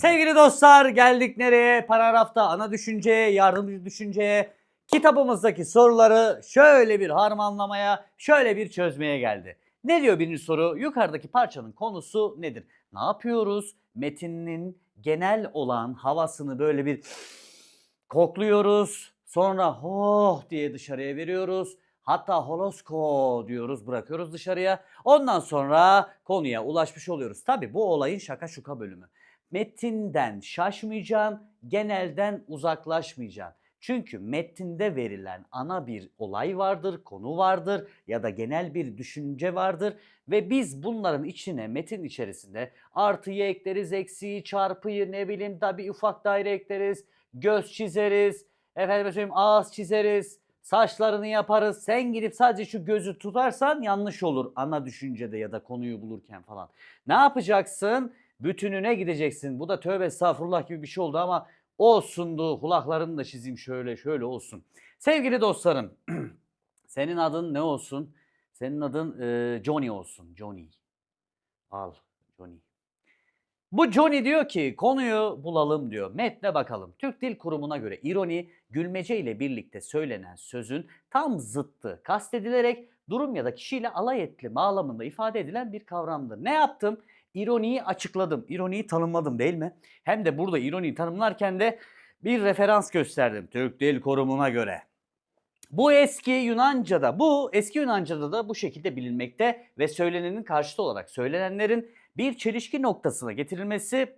Sevgili dostlar geldik nereye? Paragrafta ana düşünceye, yardımcı düşünceye, kitabımızdaki soruları şöyle bir harmanlamaya, şöyle bir çözmeye geldi. Ne diyor birinci soru? Yukarıdaki parçanın konusu nedir? Ne yapıyoruz? Metinin genel olan havasını böyle bir kokluyoruz. Sonra hoh diye dışarıya veriyoruz. Hatta holosko diyoruz bırakıyoruz dışarıya. Ondan sonra konuya ulaşmış oluyoruz. Tabi bu olayın şaka şuka bölümü. Metinden şaşmayacaksın, genelden uzaklaşmayacaksın. Çünkü metinde verilen ana bir olay vardır, konu vardır ya da genel bir düşünce vardır ve biz bunların içine metin içerisinde artıyı ekleriz, eksiği, çarpıyı ne bileyim tabi ufak daire ekleriz, göz çizeriz, efendim söyleyeyim ağız çizeriz, saçlarını yaparız. Sen gidip sadece şu gözü tutarsan yanlış olur ana düşüncede ya da konuyu bulurken falan. Ne yapacaksın? Bütününe gideceksin. Bu da tövbe estağfurullah gibi bir şey oldu ama olsundu. Kulaklarını da çizeyim şöyle şöyle olsun. Sevgili dostlarım, senin adın ne olsun? Senin adın e, Johnny olsun. Johnny. Al Johnny. Bu Johnny diyor ki konuyu bulalım diyor. Metne bakalım. Türk Dil Kurumu'na göre ironi gülmece ile birlikte söylenen sözün tam zıttı kastedilerek durum ya da kişiyle alay etli bağlamında ifade edilen bir kavramdır. Ne yaptım? İroniyi açıkladım. İroniyi tanımladım değil mi? Hem de burada ironiyi tanımlarken de bir referans gösterdim Türk Dil Kurumu'na göre. Bu eski Yunanca'da, bu eski Yunanca'da da bu şekilde bilinmekte ve söylenenin karşıtı olarak söylenenlerin bir çelişki noktasına getirilmesi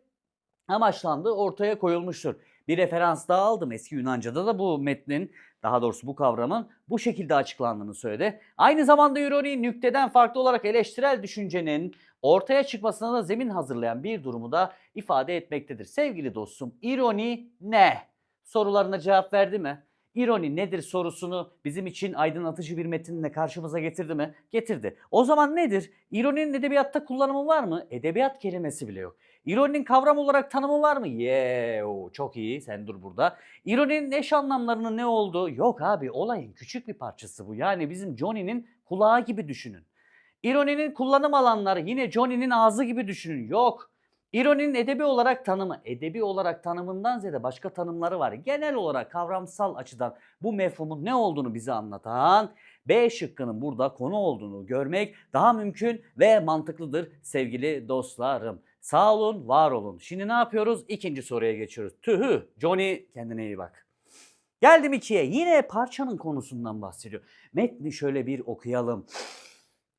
amaçlandığı ortaya koyulmuştur. Bir referans daha aldım. Eski Yunanca'da da bu metnin, daha doğrusu bu kavramın bu şekilde açıklandığını söyledi. Aynı zamanda ironi nükteden farklı olarak eleştirel düşüncenin ortaya çıkmasına da zemin hazırlayan bir durumu da ifade etmektedir. Sevgili dostum, ironi ne? Sorularına cevap verdi mi? İroni nedir sorusunu bizim için aydınlatıcı bir metinle karşımıza getirdi mi? Getirdi. O zaman nedir? İroninin edebiyatta kullanımı var mı? Edebiyat kelimesi bile yok. İroninin kavram olarak tanımı var mı? Yeee çok iyi sen dur burada. İroninin eş anlamlarının ne olduğu? Yok abi olayın küçük bir parçası bu. Yani bizim Johnny'nin kulağı gibi düşünün. İroninin kullanım alanları yine Johnny'nin ağzı gibi düşünün. Yok. İroninin edebi olarak tanımı, edebi olarak tanımından ziyade başka tanımları var. Genel olarak kavramsal açıdan bu mefhumun ne olduğunu bize anlatan B şıkkının burada konu olduğunu görmek daha mümkün ve mantıklıdır sevgili dostlarım. Sağ olun, var olun. Şimdi ne yapıyoruz? İkinci soruya geçiyoruz. Tühü, Johnny kendine iyi bak. Geldim ikiye. Yine parçanın konusundan bahsediyor. Metni şöyle bir okuyalım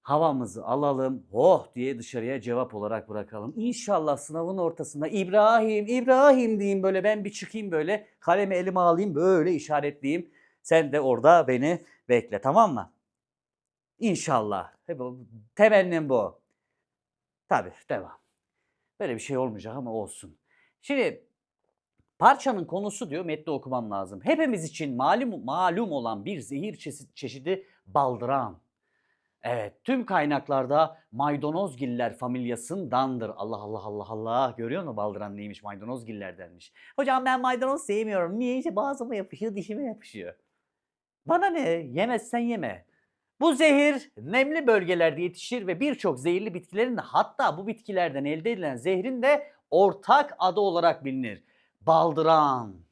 havamızı alalım, oh diye dışarıya cevap olarak bırakalım. İnşallah sınavın ortasında İbrahim, İbrahim diyeyim böyle ben bir çıkayım böyle kalemi elime alayım böyle işaretleyeyim. Sen de orada beni bekle tamam mı? İnşallah. Temennim bu. Tabii devam. Böyle bir şey olmayacak ama olsun. Şimdi parçanın konusu diyor metni okumam lazım. Hepimiz için malum, malum olan bir zehir çeşi- çeşidi baldıran. Evet, tüm kaynaklarda maydanozgiller familyasındandır. Allah Allah Allah Allah. Görüyor musun baldıran neymiş? Maydanozgillerdenmiş. Hocam ben maydanoz sevmiyorum. Niye? İşte boğazıma yapışıyor, dişime yapışıyor. Bana ne? Yemezsen yeme. Bu zehir nemli bölgelerde yetişir ve birçok zehirli bitkilerin de hatta bu bitkilerden elde edilen zehrin de ortak adı olarak bilinir. Baldıran.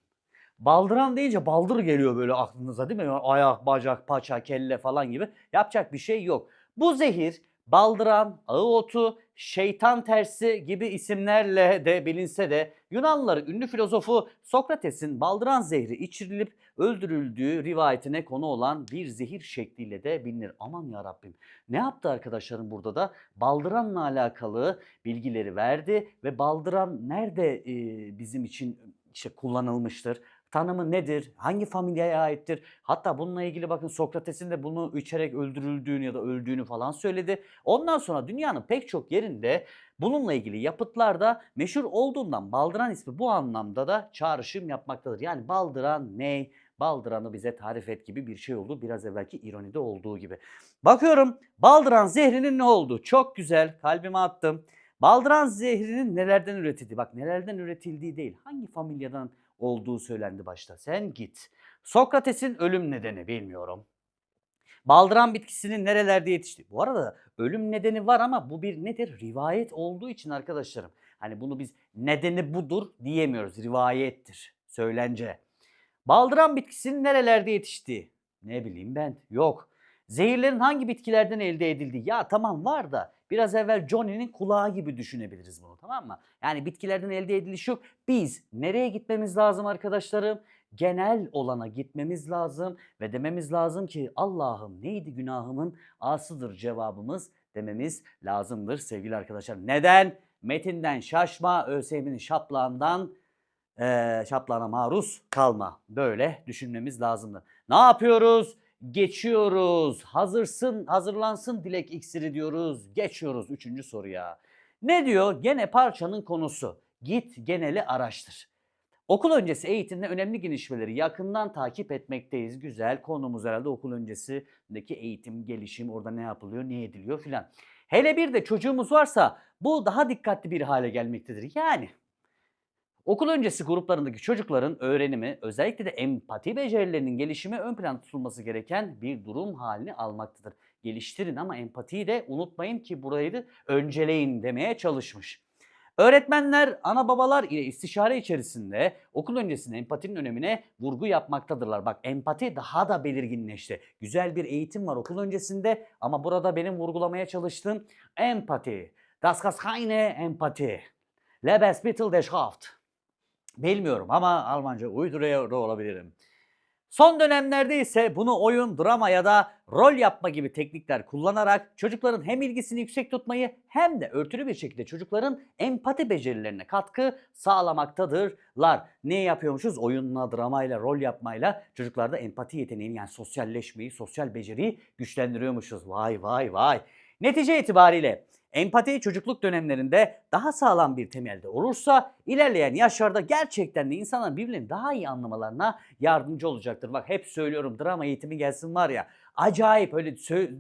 Baldıran deyince baldır geliyor böyle aklınıza değil mi? Ayak, bacak, paça, kelle falan gibi. Yapacak bir şey yok. Bu zehir baldıran, ağı otu, şeytan tersi gibi isimlerle de bilinse de Yunanlıların ünlü filozofu Sokrates'in baldıran zehri içirilip öldürüldüğü rivayetine konu olan bir zehir şekliyle de bilinir. Aman ya Rabbim. Ne yaptı arkadaşlarım burada da? Baldıranla alakalı bilgileri verdi ve baldıran nerede e, bizim için işte kullanılmıştır? Tanımı nedir? Hangi familyaya aittir? Hatta bununla ilgili bakın Sokrates'in de bunu içerek öldürüldüğünü ya da öldüğünü falan söyledi. Ondan sonra dünyanın pek çok yerinde bununla ilgili yapıtlar da meşhur olduğundan Baldıran ismi bu anlamda da çağrışım yapmaktadır. Yani Baldıran ney? Baldıran'ı bize tarif et gibi bir şey oldu. Biraz evvelki ironide olduğu gibi. Bakıyorum Baldıran zehrinin ne oldu? Çok güzel kalbime attım. Baldıran zehrinin nelerden üretildiği, bak nelerden üretildiği değil, hangi familyadan olduğu söylendi başta. Sen git. Sokrates'in ölüm nedeni bilmiyorum. Baldıran bitkisinin nerelerde yetişti? Bu arada ölüm nedeni var ama bu bir nedir? Rivayet olduğu için arkadaşlarım. Hani bunu biz nedeni budur diyemiyoruz. Rivayettir, söylence. Baldıran bitkisinin nerelerde yetiştiği? Ne bileyim ben. Yok. Zehirlerin hangi bitkilerden elde edildiği? Ya tamam var da biraz evvel Johnny'nin kulağı gibi düşünebiliriz bunu tamam mı? Yani bitkilerden elde ediliş yok. Biz nereye gitmemiz lazım arkadaşlarım? Genel olana gitmemiz lazım ve dememiz lazım ki Allah'ım neydi günahımın asıdır cevabımız dememiz lazımdır sevgili arkadaşlar. Neden? Metinden şaşma, ÖSYM'nin şaplağından eee şaplağına maruz kalma. Böyle düşünmemiz lazımdır. Ne yapıyoruz? Geçiyoruz. Hazırsın, hazırlansın dilek iksiri diyoruz. Geçiyoruz üçüncü soruya. Ne diyor? Gene parçanın konusu. Git geneli araştır. Okul öncesi eğitimde önemli gelişmeleri yakından takip etmekteyiz. Güzel konumuz herhalde okul öncesindeki eğitim, gelişim, orada ne yapılıyor, ne ediliyor filan. Hele bir de çocuğumuz varsa bu daha dikkatli bir hale gelmektedir. Yani okul öncesi gruplarındaki çocukların öğrenimi özellikle de empati becerilerinin gelişimi ön planda tutulması gereken bir durum halini almaktadır. Geliştirin ama empatiyi de unutmayın ki burayı da önceleyin demeye çalışmış. Öğretmenler, ana babalar ile istişare içerisinde okul öncesinde empatinin önemine vurgu yapmaktadırlar. Bak empati daha da belirginleşti. Güzel bir eğitim var okul öncesinde ama burada benim vurgulamaya çalıştığım empati. Das keine empati. Lebes bitte der Schaft. Bilmiyorum ama Almanca uyduruyor olabilirim. Son dönemlerde ise bunu oyun, drama ya da rol yapma gibi teknikler kullanarak çocukların hem ilgisini yüksek tutmayı hem de örtülü bir şekilde çocukların empati becerilerine katkı sağlamaktadırlar. Ne yapıyormuşuz? Oyunla, dramayla, rol yapmayla çocuklarda empati yeteneğini yani sosyalleşmeyi, sosyal beceriyi güçlendiriyormuşuz. Vay vay vay. Netice itibariyle empati çocukluk dönemlerinde daha sağlam bir temelde olursa ilerleyen yaşlarda gerçekten de insanların birbirlerini daha iyi anlamalarına yardımcı olacaktır. Bak hep söylüyorum drama eğitimi gelsin var ya acayip öyle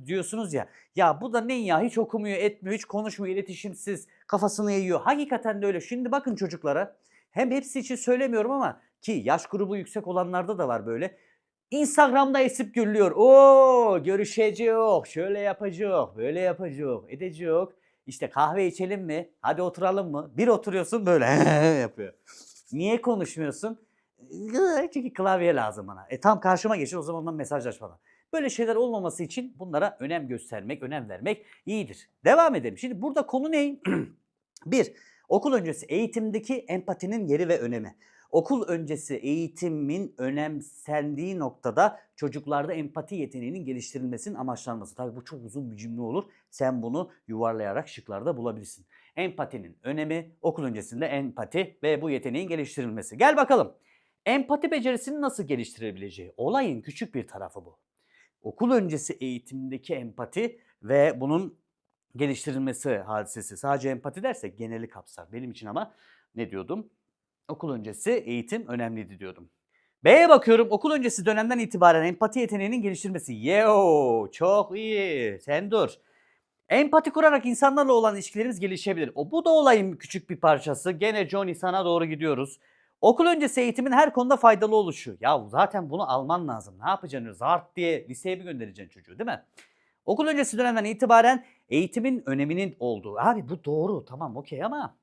diyorsunuz ya ya bu da ne ya hiç okumuyor etmiyor hiç konuşmuyor iletişimsiz kafasını yiyor. Hakikaten de öyle. Şimdi bakın çocuklara hem hepsi için söylemiyorum ama ki yaş grubu yüksek olanlarda da var böyle. Instagram'da esip gürlüyor. Oo görüşecek, şöyle yapacak, böyle yapacak, edecek. İşte kahve içelim mi? Hadi oturalım mı? Bir oturuyorsun böyle yapıyor. Niye konuşmuyorsun? Çünkü klavye lazım bana. E tam karşıma geçin o zaman mesajlaş falan. Böyle şeyler olmaması için bunlara önem göstermek, önem vermek iyidir. Devam edelim. Şimdi burada konu ne? Bir, okul öncesi eğitimdeki empatinin yeri ve önemi. Okul öncesi eğitimin önemsendiği noktada çocuklarda empati yeteneğinin geliştirilmesinin amaçlanması. Tabii bu çok uzun bir cümle olur. Sen bunu yuvarlayarak şıklarda bulabilirsin. Empatinin önemi okul öncesinde empati ve bu yeteneğin geliştirilmesi. Gel bakalım. Empati becerisini nasıl geliştirebileceği. Olayın küçük bir tarafı bu. Okul öncesi eğitimdeki empati ve bunun geliştirilmesi hadisesi. Sadece empati dersek geneli kapsar. Benim için ama ne diyordum? Okul öncesi eğitim önemliydi diyordum. B'ye bakıyorum okul öncesi dönemden itibaren empati yeteneğinin geliştirilmesi. Yo çok iyi sen dur. Empati kurarak insanlarla olan ilişkilerimiz gelişebilir. O bu da olayın küçük bir parçası. Gene Johnny sana doğru gidiyoruz. Okul öncesi eğitimin her konuda faydalı oluşu. Ya zaten bunu alman lazım. Ne yapacaksın? Zart diye liseye mi göndereceksin çocuğu değil mi? Okul öncesi dönemden itibaren eğitimin öneminin olduğu. Abi bu doğru tamam okey ama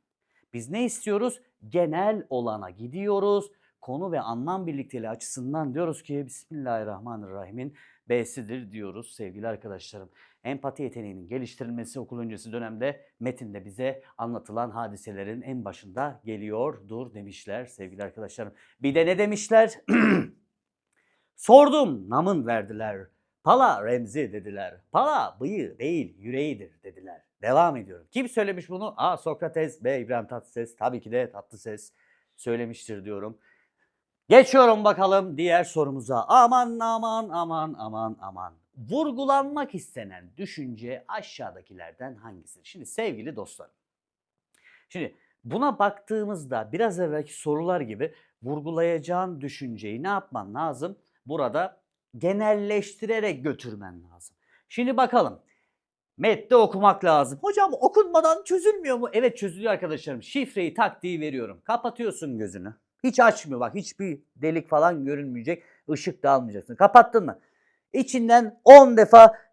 biz ne istiyoruz? Genel olana gidiyoruz. Konu ve anlam birlikteliği açısından diyoruz ki Bismillahirrahmanirrahim'in B'sidir diyoruz sevgili arkadaşlarım. Empati yeteneğinin geliştirilmesi okul öncesi dönemde metinde bize anlatılan hadiselerin en başında geliyordur demişler sevgili arkadaşlarım. Bir de ne demişler? Sordum namın verdiler. Pala Remzi dediler. Pala bıyığı değil yüreğidir dediler. Devam ediyorum. Kim söylemiş bunu? A. Sokrates, B. İbrahim Tatlıses. Tabii ki de Tatlıses söylemiştir diyorum. Geçiyorum bakalım diğer sorumuza. Aman aman aman aman aman. Vurgulanmak istenen düşünce aşağıdakilerden hangisidir? Şimdi sevgili dostlarım. Şimdi buna baktığımızda biraz evvelki sorular gibi vurgulayacağın düşünceyi ne yapman lazım? Burada genelleştirerek götürmen lazım. Şimdi bakalım. Metni okumak lazım. Hocam okunmadan çözülmüyor mu? Evet çözülüyor arkadaşlarım. Şifreyi taktiği veriyorum. Kapatıyorsun gözünü. Hiç açmıyor bak hiçbir delik falan görünmeyecek. Işık da almayacaksın. Kapattın mı? İçinden 10 defa.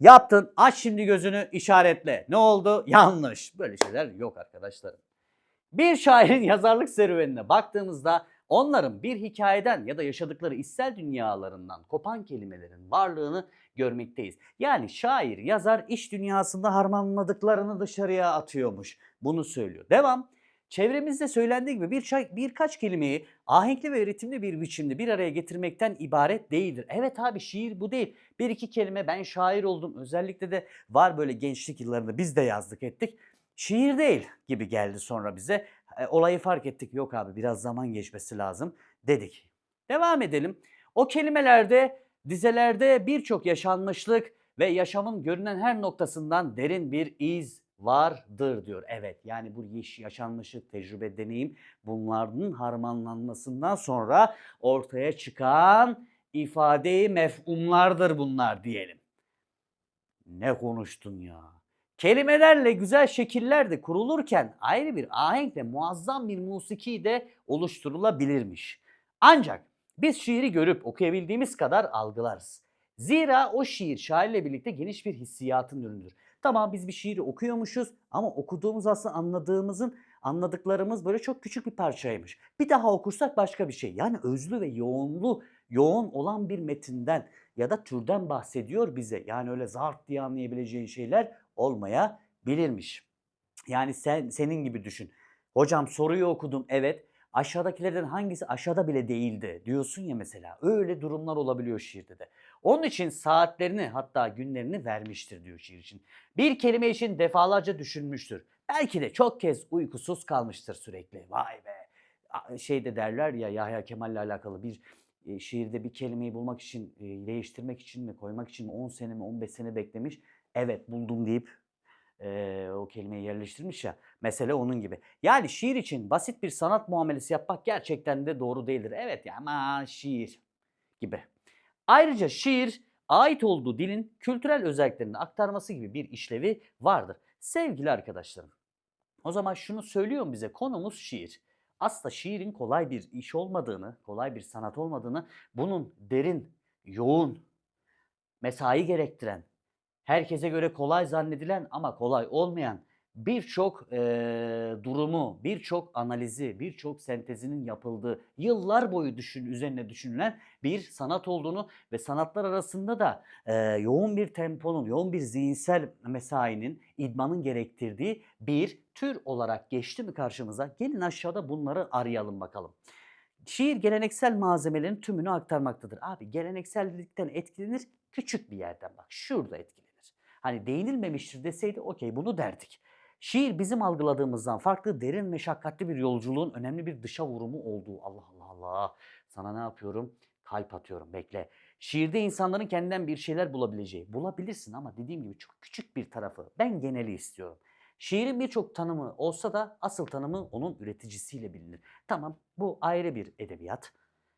Yaptın. Aç şimdi gözünü işaretle. Ne oldu? Yanlış. Böyle şeyler yok arkadaşlarım. Bir şairin yazarlık serüvenine baktığımızda onların bir hikayeden ya da yaşadıkları içsel dünyalarından kopan kelimelerin varlığını görmekteyiz. Yani şair, yazar iş dünyasında harmanladıklarını dışarıya atıyormuş. Bunu söylüyor. Devam. Çevremizde söylendiği gibi bir şey, birkaç kelimeyi ahenkli ve ritimli bir biçimde bir araya getirmekten ibaret değildir. Evet abi şiir bu değil. Bir iki kelime ben şair oldum. Özellikle de var böyle gençlik yıllarında biz de yazdık ettik. Şiir değil gibi geldi sonra bize. E, olayı fark ettik. Yok abi biraz zaman geçmesi lazım dedik. Devam edelim. O kelimelerde, dizelerde birçok yaşanmışlık ve yaşamın görünen her noktasından derin bir iz vardır diyor. Evet yani bu yaş- yaşanmışlık, tecrübe, deneyim bunların harmanlanmasından sonra ortaya çıkan ifadeyi mefhumlardır bunlar diyelim. Ne konuştun ya? Kelimelerle güzel şekiller de kurulurken ayrı bir ahenkle muazzam bir musiki de oluşturulabilirmiş. Ancak biz şiiri görüp okuyabildiğimiz kadar algılarız. Zira o şiir şairle birlikte geniş bir hissiyatın ürünüdür. Tamam biz bir şiiri okuyormuşuz ama okuduğumuz aslında anladığımızın anladıklarımız böyle çok küçük bir parçaymış. Bir daha okursak başka bir şey. Yani özlü ve yoğunlu yoğun olan bir metinden ya da türden bahsediyor bize. Yani öyle zart diye anlayabileceğin şeyler olmayabilirmiş. Yani sen senin gibi düşün. Hocam soruyu okudum evet. Aşağıdakilerden hangisi aşağıda bile değildi diyorsun ya mesela. Öyle durumlar olabiliyor şiirde de. Onun için saatlerini hatta günlerini vermiştir diyor şiir için. Bir kelime için defalarca düşünmüştür. Belki de çok kez uykusuz kalmıştır sürekli. Vay be. A- Şeyde derler ya Yahya Kemal'le alakalı bir e, şiirde bir kelimeyi bulmak için, e, değiştirmek için mi, koymak için mi 10 sene mi 15 sene beklemiş. Evet buldum deyip e, o kelimeyi yerleştirmiş ya. Mesele onun gibi. Yani şiir için basit bir sanat muamelesi yapmak gerçekten de doğru değildir. Evet ya ama şiir gibi. Ayrıca şiir ait olduğu dilin kültürel özelliklerini aktarması gibi bir işlevi vardır. Sevgili arkadaşlarım, o zaman şunu söylüyorum bize konumuz şiir. Aslında şiirin kolay bir iş olmadığını, kolay bir sanat olmadığını, bunun derin, yoğun, mesai gerektiren, herkese göre kolay zannedilen ama kolay olmayan birçok eee, durumu, birçok analizi, birçok sentezinin yapıldığı, yıllar boyu düşün, üzerine düşünülen bir sanat olduğunu ve sanatlar arasında da eee, yoğun bir temponun, yoğun bir zihinsel mesainin, idmanın gerektirdiği bir tür olarak geçti mi karşımıza? Gelin aşağıda bunları arayalım bakalım. Şiir geleneksel malzemelerin tümünü aktarmaktadır. Abi geleneksellikten etkilenir küçük bir yerden bak. Şurada etkilenir. Hani değinilmemiştir deseydi okey bunu derdik. Şiir bizim algıladığımızdan farklı derin meşakkatli bir yolculuğun önemli bir dışa vurumu olduğu. Allah Allah Allah. Sana ne yapıyorum? Kalp atıyorum bekle. Şiirde insanların kendinden bir şeyler bulabileceği. Bulabilirsin ama dediğim gibi çok küçük bir tarafı. Ben geneli istiyorum. Şiirin birçok tanımı olsa da asıl tanımı onun üreticisiyle bilinir. Tamam bu ayrı bir edebiyat.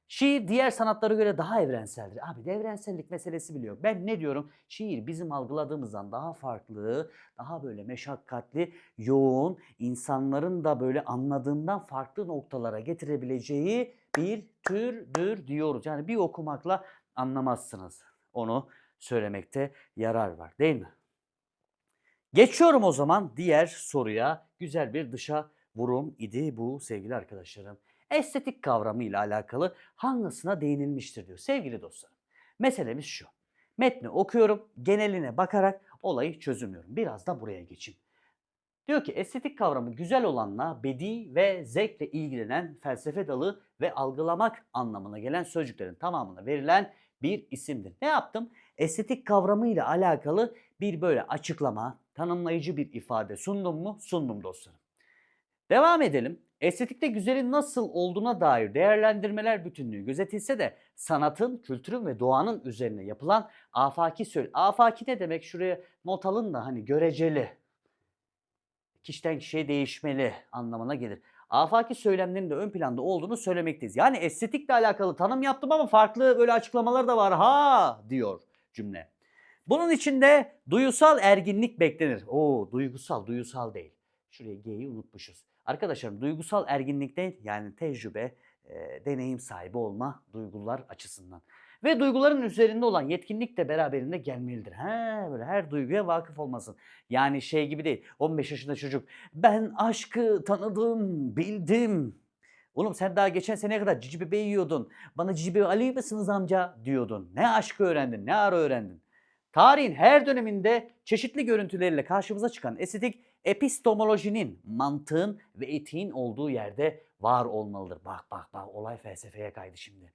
Şiir diğer sanatlara göre daha evrenseldir. Abi de evrensellik meselesi biliyor. Ben ne diyorum? Şiir bizim algıladığımızdan daha farklı, daha böyle meşakkatli, yoğun, insanların da böyle anladığından farklı noktalara getirebileceği bir türdür diyoruz. Yani bir okumakla anlamazsınız. Onu söylemekte yarar var değil mi? Geçiyorum o zaman diğer soruya. Güzel bir dışa vurum idi bu sevgili arkadaşlarım. Estetik kavramı ile alakalı hangisine değinilmiştir diyor. Sevgili dostlarım, meselemiz şu. Metni okuyorum, geneline bakarak olayı çözümlüyorum. Biraz da buraya geçeyim. Diyor ki estetik kavramı güzel olanla bedi ve zevkle ilgilenen felsefe dalı ve algılamak anlamına gelen sözcüklerin tamamına verilen bir isimdir. Ne yaptım? Estetik kavramı ile alakalı bir böyle açıklama, tanımlayıcı bir ifade sundum mu? Sundum dostlarım. Devam edelim. Estetikte güzelin nasıl olduğuna dair değerlendirmeler bütünlüğü gözetilse de sanatın, kültürün ve doğanın üzerine yapılan afaki söyle. Afaki ne demek? Şuraya not alın da hani göreceli. Kişiden kişiye değişmeli anlamına gelir. Afaki söylemlerin de ön planda olduğunu söylemekteyiz. Yani estetikle alakalı tanım yaptım ama farklı böyle açıklamalar da var. Ha diyor cümle. Bunun içinde duyusal erginlik beklenir. Oo duygusal, duyusal değil. Şuraya G'yi unutmuşuz. Arkadaşlarım duygusal erginlik değil yani tecrübe, e, deneyim sahibi olma duygular açısından. Ve duyguların üzerinde olan yetkinlik de beraberinde gelmelidir. He, böyle her duyguya vakıf olmasın. Yani şey gibi değil. 15 yaşında çocuk ben aşkı tanıdım, bildim. Oğlum sen daha geçen seneye kadar cici bebeği yiyordun. Bana cici bebeği alıyor musunuz amca diyordun. Ne aşkı öğrendin, ne ara öğrendin. Tarihin her döneminde çeşitli görüntüleriyle karşımıza çıkan estetik epistemolojinin, mantığın ve etiğin olduğu yerde var olmalıdır. Bak bak bak olay felsefeye kaydı şimdi.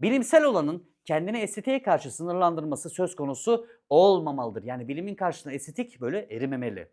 Bilimsel olanın kendini estetiğe karşı sınırlandırması söz konusu olmamalıdır. Yani bilimin karşısında estetik böyle erimemeli.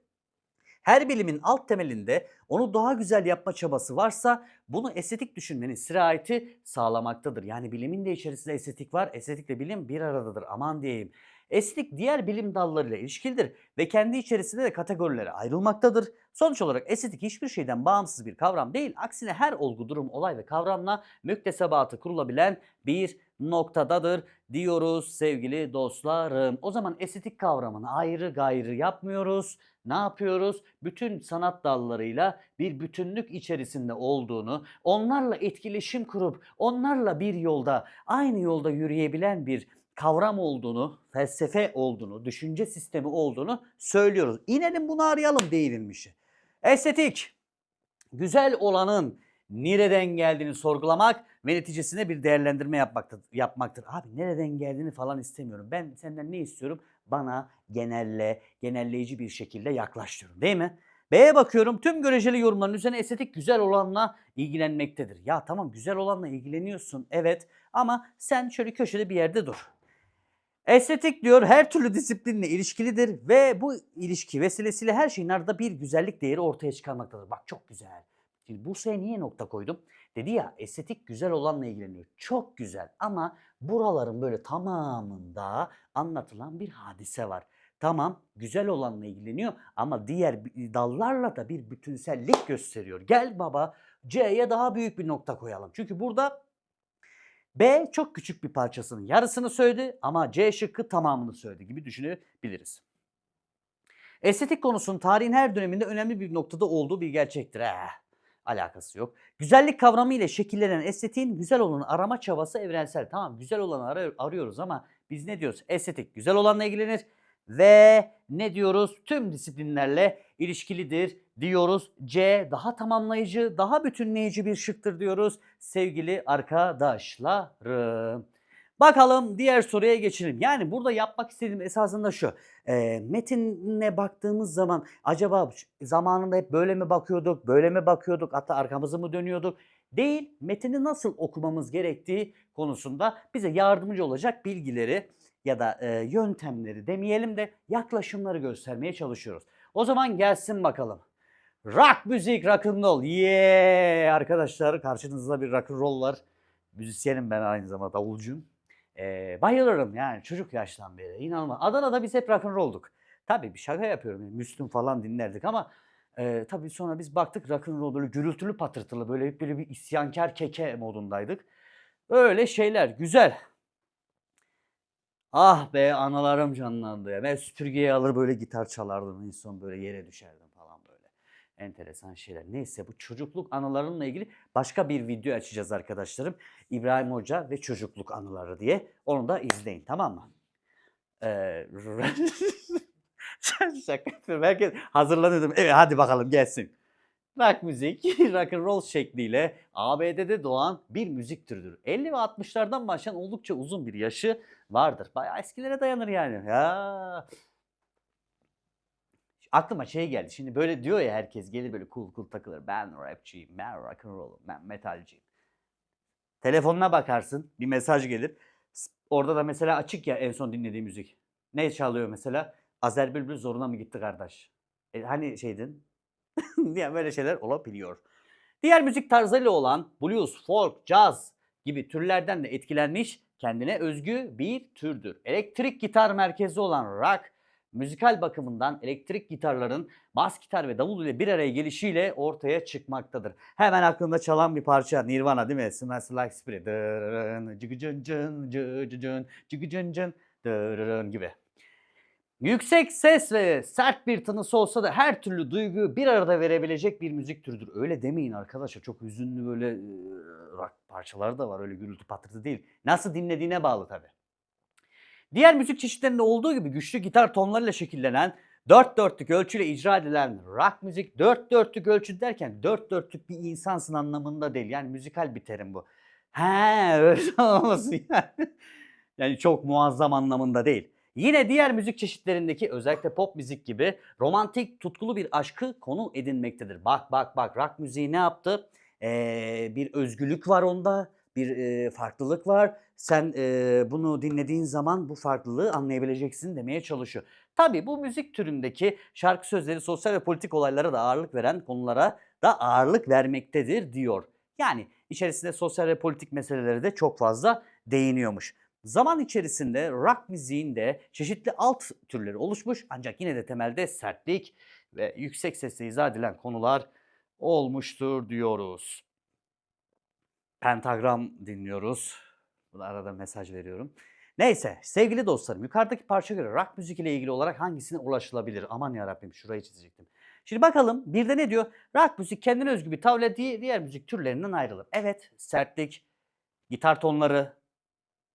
Her bilimin alt temelinde onu daha güzel yapma çabası varsa bunu estetik düşünmenin sirayeti sağlamaktadır. Yani bilimin de içerisinde estetik var. Estetikle bilim bir aradadır. Aman diyeyim. Estetik diğer bilim dallarıyla ilişkilidir ve kendi içerisinde de kategorilere ayrılmaktadır. Sonuç olarak estetik hiçbir şeyden bağımsız bir kavram değil. Aksine her olgu, durum, olay ve kavramla müktesebatı kurulabilen bir noktadadır diyoruz sevgili dostlarım. O zaman estetik kavramını ayrı gayrı yapmıyoruz. Ne yapıyoruz? Bütün sanat dallarıyla bir bütünlük içerisinde olduğunu, onlarla etkileşim kurup onlarla bir yolda, aynı yolda yürüyebilen bir kavram olduğunu, felsefe olduğunu, düşünce sistemi olduğunu söylüyoruz. İnelim bunu arayalım değinilmişi. Estetik, güzel olanın nereden geldiğini sorgulamak ve neticesinde bir değerlendirme yapmaktır. yapmaktır. Abi nereden geldiğini falan istemiyorum. Ben senden ne istiyorum? Bana genelle, genelleyici bir şekilde yaklaş değil mi? B'ye bakıyorum tüm göreceli yorumların üzerine estetik güzel olanla ilgilenmektedir. Ya tamam güzel olanla ilgileniyorsun evet ama sen şöyle köşede bir yerde dur. Estetik diyor her türlü disiplinle ilişkilidir ve bu ilişki vesilesiyle her şeyin ardında bir güzellik değeri ortaya çıkarmaktadır. Bak çok güzel. Şimdi Bursa'ya niye nokta koydum? Dedi ya estetik güzel olanla ilgileniyor. Çok güzel ama buraların böyle tamamında anlatılan bir hadise var. Tamam güzel olanla ilgileniyor ama diğer dallarla da bir bütünsellik gösteriyor. Gel baba C'ye daha büyük bir nokta koyalım. Çünkü burada B çok küçük bir parçasının yarısını söyledi ama C şıkkı tamamını söyledi gibi düşünebiliriz. Estetik konusunun tarihin her döneminde önemli bir noktada olduğu bir gerçektir. Eh, alakası yok. Güzellik kavramı ile şekillenen estetiğin güzel olanı arama çabası evrensel. Tamam güzel olanı ar- arıyoruz ama biz ne diyoruz? Estetik güzel olanla ilgilenir ve ne diyoruz? Tüm disiplinlerle ilişkilidir diyoruz. C daha tamamlayıcı, daha bütünleyici bir şıktır diyoruz sevgili arkadaşlarım. Bakalım diğer soruya geçelim. Yani burada yapmak istediğim esasında şu. E, metine baktığımız zaman acaba zamanında hep böyle mi bakıyorduk, böyle mi bakıyorduk, hatta arkamızı mı dönüyorduk? Değil, metini nasıl okumamız gerektiği konusunda bize yardımcı olacak bilgileri ya da e, yöntemleri demeyelim de yaklaşımları göstermeye çalışıyoruz. O zaman gelsin bakalım. Rock müzik, rock and roll. Yeah! Arkadaşlar karşınızda bir rock and roll var. Müzisyenim ben aynı zamanda davulcuyum. Ee, bayılırım yani çocuk yaştan beri. İnanılmaz. Adana'da biz hep rock and roll'duk. Tabii bir şaka yapıyorum. Yani Müslüm falan dinlerdik ama e, tabii sonra biz baktık rock and roll gürültülü patırtılı böyle böyle bir isyankar keke modundaydık. Öyle şeyler güzel. Ah be analarım canlandı ya. Ben süpürgeyi alır böyle gitar çalardım en son böyle yere düşerdim falan böyle. Enteresan şeyler. Neyse bu çocukluk anılarımla ilgili başka bir video açacağız arkadaşlarım. İbrahim Hoca ve çocukluk anıları diye. Onu da izleyin tamam mı? Ee, şaka yapıyorum. Herkes hazırlanıyordum. Evet hadi bakalım gelsin. Rock müzik, rock and roll şekliyle ABD'de doğan bir müzik türüdür. 50 ve 60'lardan başlayan oldukça uzun bir yaşı vardır. Bayağı eskilere dayanır yani. Ya. Aklıma şey geldi. Şimdi böyle diyor ya herkes gelir böyle cool cool takılır. Ben rapçiyim, ben rock and roll'um, ben metalciyim. Telefonuna bakarsın, bir mesaj gelir. Orada da mesela açık ya en son dinlediğim müzik. Ne çalıyor mesela? Azer Bülbül zoruna mı gitti kardeş? E, hani şeydin? diye böyle şeyler olabiliyor. Diğer müzik tarzıyla olan blues, folk, jazz gibi türlerden de etkilenmiş kendine özgü bir türdür. Elektrik gitar merkezi olan rock, müzikal bakımından elektrik gitarların bas gitar ve davul ile bir araya gelişiyle ortaya çıkmaktadır. Hemen aklımda çalan bir parça Nirvana değil mi? Smells Like Spirit. Cıgıcın cın, cıgıcın cın, dırırın gibi. Yüksek ses ve sert bir tınısı olsa da her türlü duyguyu bir arada verebilecek bir müzik türüdür. Öyle demeyin arkadaşlar. Çok hüzünlü böyle rock parçaları da var. Öyle gürültü patırtı değil. Nasıl dinlediğine bağlı tabii. Diğer müzik çeşitlerinde olduğu gibi güçlü gitar tonlarıyla şekillenen, dört dörtlük ölçüyle icra edilen rock müzik, dört dörtlük ölçü derken dört dörtlük bir insansın anlamında değil. Yani müzikal bir terim bu. He öyle olmasın yani. Yani çok muazzam anlamında değil. Yine diğer müzik çeşitlerindeki özellikle pop müzik gibi romantik tutkulu bir aşkı konu edinmektedir. Bak bak bak rock müziği ne yaptı? Ee, bir özgürlük var onda, bir e, farklılık var. Sen e, bunu dinlediğin zaman bu farklılığı anlayabileceksin demeye çalışıyor. Tabii bu müzik türündeki şarkı sözleri sosyal ve politik olaylara da ağırlık veren konulara da ağırlık vermektedir diyor. Yani içerisinde sosyal ve politik meselelere de çok fazla değiniyormuş. Zaman içerisinde rock müziğin de çeşitli alt türleri oluşmuş ancak yine de temelde sertlik ve yüksek sesle izah edilen konular olmuştur diyoruz. Pentagram dinliyoruz. Bu arada mesaj veriyorum. Neyse sevgili dostlarım yukarıdaki parça göre rock müzik ile ilgili olarak hangisine ulaşılabilir? Aman yarabbim şurayı çizecektim. Şimdi bakalım bir de ne diyor? Rock müzik kendine özgü bir tavla diğer müzik türlerinden ayrılır. Evet sertlik, gitar tonları,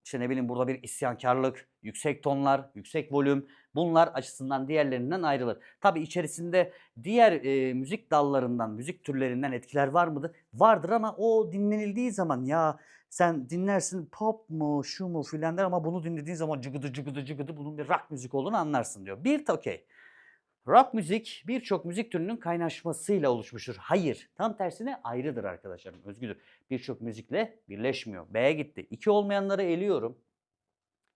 işte ne bileyim burada bir isyankarlık, yüksek tonlar, yüksek volüm bunlar açısından diğerlerinden ayrılır. Tabi içerisinde diğer e, müzik dallarından, müzik türlerinden etkiler var mıdır? Vardır ama o dinlenildiği zaman ya sen dinlersin pop mu şu mu filan der ama bunu dinlediğin zaman cıgıdı cıgıdı cıgıdı bunun bir rock müzik olduğunu anlarsın diyor. Bir okey. Rock müzik birçok müzik türünün kaynaşmasıyla oluşmuştur. Hayır, tam tersine ayrıdır arkadaşlarım, özgüdür. Birçok müzikle birleşmiyor. B'ye gitti. İki olmayanları eliyorum.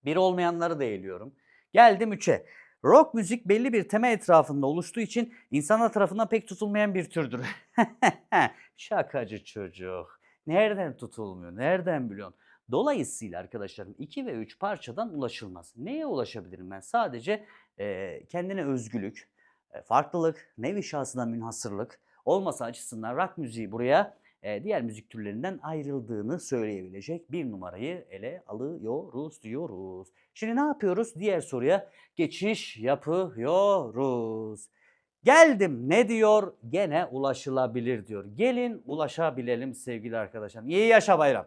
Bir olmayanları da eliyorum. Geldim üçe. Rock müzik belli bir tema etrafında oluştuğu için insanlar tarafından pek tutulmayan bir türdür. Şakacı çocuk. Nereden tutulmuyor? Nereden biliyorsun? Dolayısıyla arkadaşlarım 2 ve 3 parçadan ulaşılmaz. Neye ulaşabilirim ben? Sadece e, kendine özgülük, farklılık, nevi şahsına münhasırlık olması açısından rock müziği buraya e, diğer müzik türlerinden ayrıldığını söyleyebilecek bir numarayı ele alıyoruz diyoruz. Şimdi ne yapıyoruz? Diğer soruya geçiş yapıyoruz. Geldim ne diyor? Gene ulaşılabilir diyor. Gelin ulaşabilelim sevgili arkadaşlar. İyi yaşa bayram.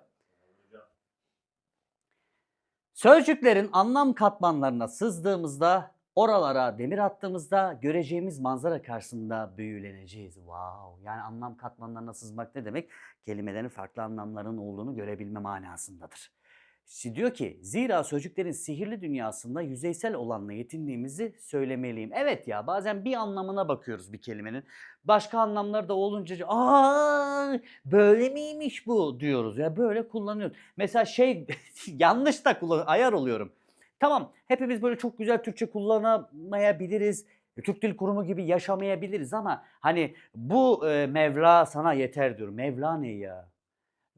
Sözcüklerin anlam katmanlarına sızdığımızda, oralara demir attığımızda göreceğimiz manzara karşısında büyüleneceğiz. Wow! Yani anlam katmanlarına sızmak ne demek? Kelimelerin farklı anlamlarının olduğunu görebilme manasındadır. İşte diyor ki zira sözcüklerin sihirli dünyasında yüzeysel olanla yetindiğimizi söylemeliyim. Evet ya bazen bir anlamına bakıyoruz bir kelimenin. Başka anlamları da olunca aa böyle miymiş bu diyoruz ya böyle kullanıyoruz. Mesela şey yanlış da kullan ayar oluyorum. Tamam hepimiz böyle çok güzel Türkçe kullanamayabiliriz. Türk Dil Kurumu gibi yaşamayabiliriz ama hani bu e, Mevla sana yeter diyor. Mevla ne ya?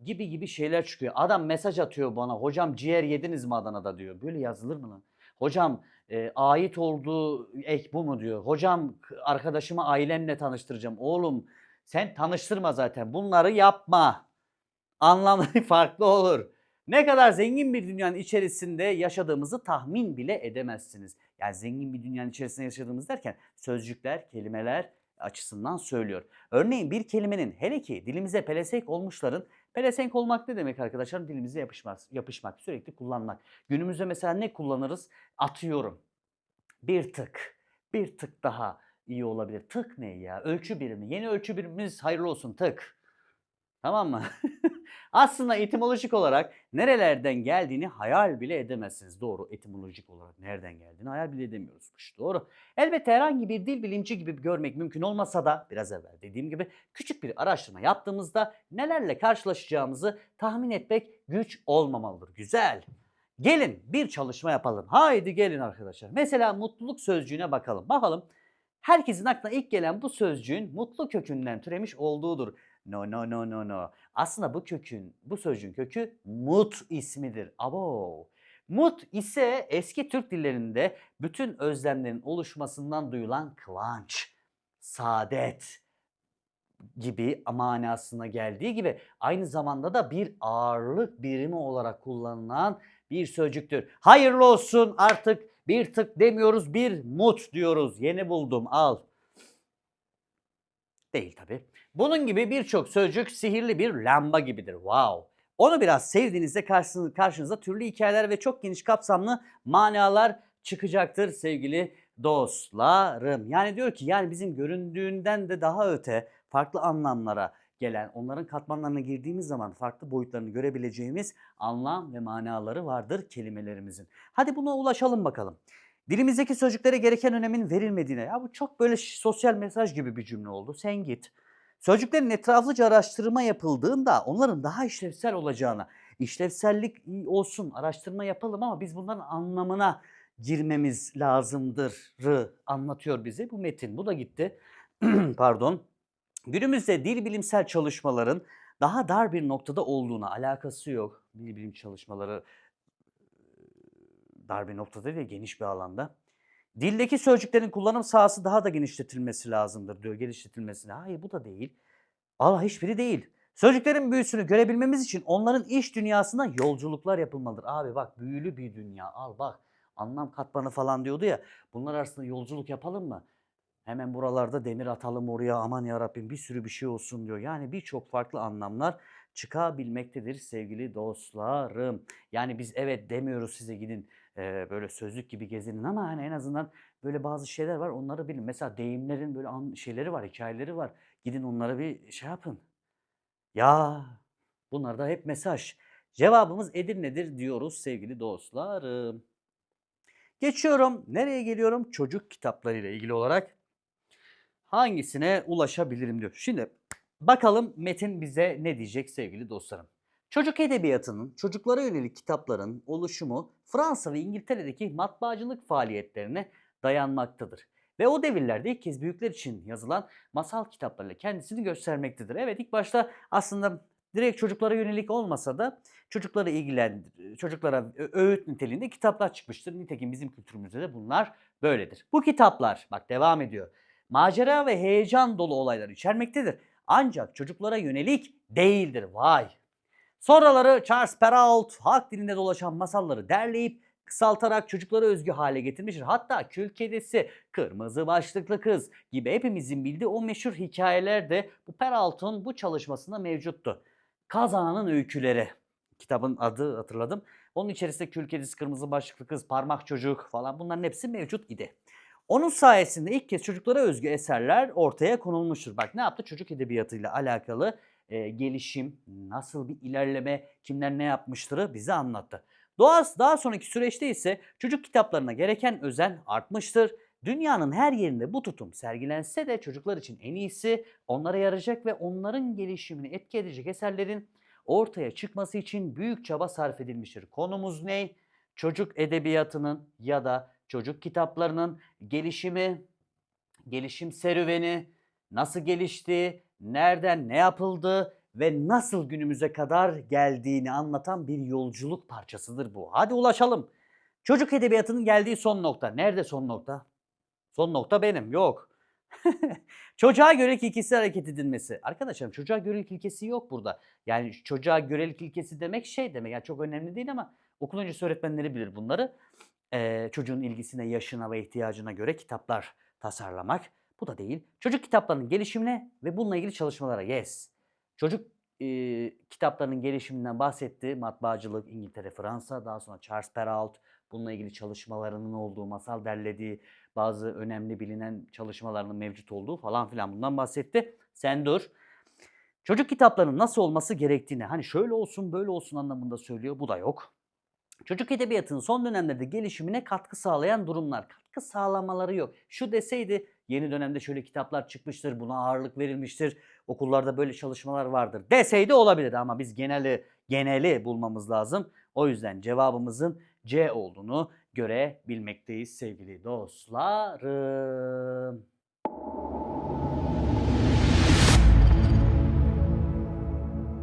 gibi gibi şeyler çıkıyor. Adam mesaj atıyor bana. Hocam ciğer yediniz mi Adana'da diyor. Böyle yazılır mı lan? Hocam e, ait olduğu ek bu mu diyor. Hocam arkadaşımı ailemle tanıştıracağım. Oğlum sen tanıştırma zaten. Bunları yapma. Anlamları farklı olur. Ne kadar zengin bir dünyanın içerisinde yaşadığımızı tahmin bile edemezsiniz. Yani zengin bir dünyanın içerisinde yaşadığımız derken sözcükler, kelimeler açısından söylüyor. Örneğin bir kelimenin hele ki dilimize pelesenk olmuşların Pelesenk olmak ne demek arkadaşlar? Dilimize yapışmak, yapışmak, sürekli kullanmak. Günümüzde mesela ne kullanırız? Atıyorum. Bir tık, bir tık daha iyi olabilir. Tık ne ya? Ölçü birimi. Yeni ölçü birimimiz hayırlı olsun tık. Tamam mı? Aslında etimolojik olarak nerelerden geldiğini hayal bile edemezsiniz. Doğru etimolojik olarak nereden geldiğini hayal bile edemiyoruzmuş. Doğru. Elbette herhangi bir dil bilimci gibi görmek mümkün olmasa da biraz evvel dediğim gibi küçük bir araştırma yaptığımızda nelerle karşılaşacağımızı tahmin etmek güç olmamalıdır. Güzel. Gelin bir çalışma yapalım. Haydi gelin arkadaşlar. Mesela mutluluk sözcüğüne bakalım. Bakalım herkesin aklına ilk gelen bu sözcüğün mutlu kökünden türemiş olduğudur. No no no no no. Aslında bu kökün, bu sözcüğün kökü mut ismidir. Abo. Mut ise eski Türk dillerinde bütün özlemlerin oluşmasından duyulan kıvanç, saadet gibi manasına geldiği gibi aynı zamanda da bir ağırlık birimi olarak kullanılan bir sözcüktür. Hayırlı olsun artık Bir tık demiyoruz, bir mut diyoruz. Yeni buldum, al. Değil tabi. Bunun gibi birçok sözcük sihirli bir lamba gibidir. Wow. Onu biraz sevdiğinizde karşınıza, karşınıza türlü hikayeler ve çok geniş kapsamlı manalar çıkacaktır sevgili dostlarım. Yani diyor ki yani bizim göründüğünden de daha öte farklı anlamlara gelen, onların katmanlarına girdiğimiz zaman farklı boyutlarını görebileceğimiz anlam ve manaları vardır kelimelerimizin. Hadi buna ulaşalım bakalım. Dilimizdeki sözcüklere gereken önemin verilmediğine, ya bu çok böyle sosyal mesaj gibi bir cümle oldu. Sen git. Sözcüklerin etraflıca araştırma yapıldığında onların daha işlevsel olacağına, işlevsellik olsun, araştırma yapalım ama biz bunların anlamına girmemiz lazımdır'ı anlatıyor bize bu metin. Bu da gitti. Pardon. Günümüzde dil bilimsel çalışmaların daha dar bir noktada olduğuna alakası yok. Dil bilim çalışmaları e, dar bir noktada değil, geniş bir alanda. Dildeki sözcüklerin kullanım sahası daha da genişletilmesi lazımdır diyor, geliştirilmesine. Hayır bu da değil. Allah hiçbiri değil. Sözcüklerin büyüsünü görebilmemiz için onların iş dünyasına yolculuklar yapılmalıdır. Abi bak büyülü bir dünya al bak anlam katmanı falan diyordu ya. Bunlar arasında yolculuk yapalım mı? Hemen buralarda demir atalım oraya aman ya Rabbim bir sürü bir şey olsun diyor. Yani birçok farklı anlamlar çıkabilmektedir sevgili dostlarım. Yani biz evet demiyoruz size gidin e, böyle sözlük gibi gezinin ama hani en azından böyle bazı şeyler var onları bilin. Mesela deyimlerin böyle an, şeyleri var, hikayeleri var. Gidin onlara bir şey yapın. Ya bunlar da hep mesaj. Cevabımız Edirne'dir diyoruz sevgili dostlarım. Geçiyorum. Nereye geliyorum? Çocuk kitaplarıyla ilgili olarak hangisine ulaşabilirim diyor. Şimdi bakalım Metin bize ne diyecek sevgili dostlarım. Çocuk edebiyatının, çocuklara yönelik kitapların oluşumu Fransa ve İngiltere'deki matbaacılık faaliyetlerine dayanmaktadır. Ve o devirlerde ilk kez büyükler için yazılan masal kitaplarıyla kendisini göstermektedir. Evet ilk başta aslında direkt çocuklara yönelik olmasa da çocukları ilgilendir, çocuklara öğüt niteliğinde kitaplar çıkmıştır. Nitekim bizim kültürümüzde de bunlar böyledir. Bu kitaplar bak devam ediyor. Macera ve heyecan dolu olaylar içermektedir. Ancak çocuklara yönelik değildir. Vay. Sonraları Charles Perrault halk dilinde dolaşan masalları derleyip kısaltarak çocuklara özgü hale getirmiştir. Hatta Kül Kedisi, Kırmızı Başlıklı Kız gibi hepimizin bildiği o meşhur hikayeler de bu Perrault'un bu çalışmasında mevcuttu. Kazanın Öyküleri kitabın adı hatırladım. Onun içerisinde Kül Kedisi, Kırmızı Başlıklı Kız, Parmak Çocuk falan bunların hepsi mevcut idi. Onun sayesinde ilk kez çocuklara özgü eserler ortaya konulmuştur. Bak ne yaptı? Çocuk edebiyatıyla alakalı e, gelişim, nasıl bir ilerleme, kimler ne yapmıştırı bize anlattı. Daha, daha sonraki süreçte ise çocuk kitaplarına gereken özen artmıştır. Dünyanın her yerinde bu tutum sergilense de çocuklar için en iyisi onlara yarayacak ve onların gelişimini etki edecek eserlerin ortaya çıkması için büyük çaba sarf edilmiştir. Konumuz ne? Çocuk edebiyatının ya da çocuk kitaplarının gelişimi, gelişim serüveni, nasıl gelişti, nereden ne yapıldı ve nasıl günümüze kadar geldiğini anlatan bir yolculuk parçasıdır bu. Hadi ulaşalım. Çocuk edebiyatının geldiği son nokta. Nerede son nokta? Son nokta benim. Yok. çocuğa göre ilkesi hareket edilmesi. Arkadaşlarım çocuğa göre ilkesi yok burada. Yani çocuğa görelik ilkesi demek şey demek. Yani çok önemli değil ama okul öncesi öğretmenleri bilir bunları. Ee, çocuğun ilgisine, yaşına ve ihtiyacına göre kitaplar tasarlamak. Bu da değil. Çocuk kitaplarının gelişimine ve bununla ilgili çalışmalara yes. Çocuk e, kitaplarının gelişiminden bahsetti. Matbaacılık, İngiltere, Fransa, daha sonra Charles Perrault, bununla ilgili çalışmalarının olduğu, masal derlediği, bazı önemli bilinen çalışmalarının mevcut olduğu falan filan bundan bahsetti. Sen dur. Çocuk kitaplarının nasıl olması gerektiğini, hani şöyle olsun böyle olsun anlamında söylüyor. Bu da yok. Çocuk edebiyatının son dönemlerde gelişimine katkı sağlayan durumlar. Katkı sağlamaları yok. Şu deseydi Yeni dönemde şöyle kitaplar çıkmıştır, buna ağırlık verilmiştir. Okullarda böyle çalışmalar vardır deseydi olabilirdi ama biz geneli geneli bulmamız lazım. O yüzden cevabımızın C olduğunu görebilmekteyiz sevgili dostlarım.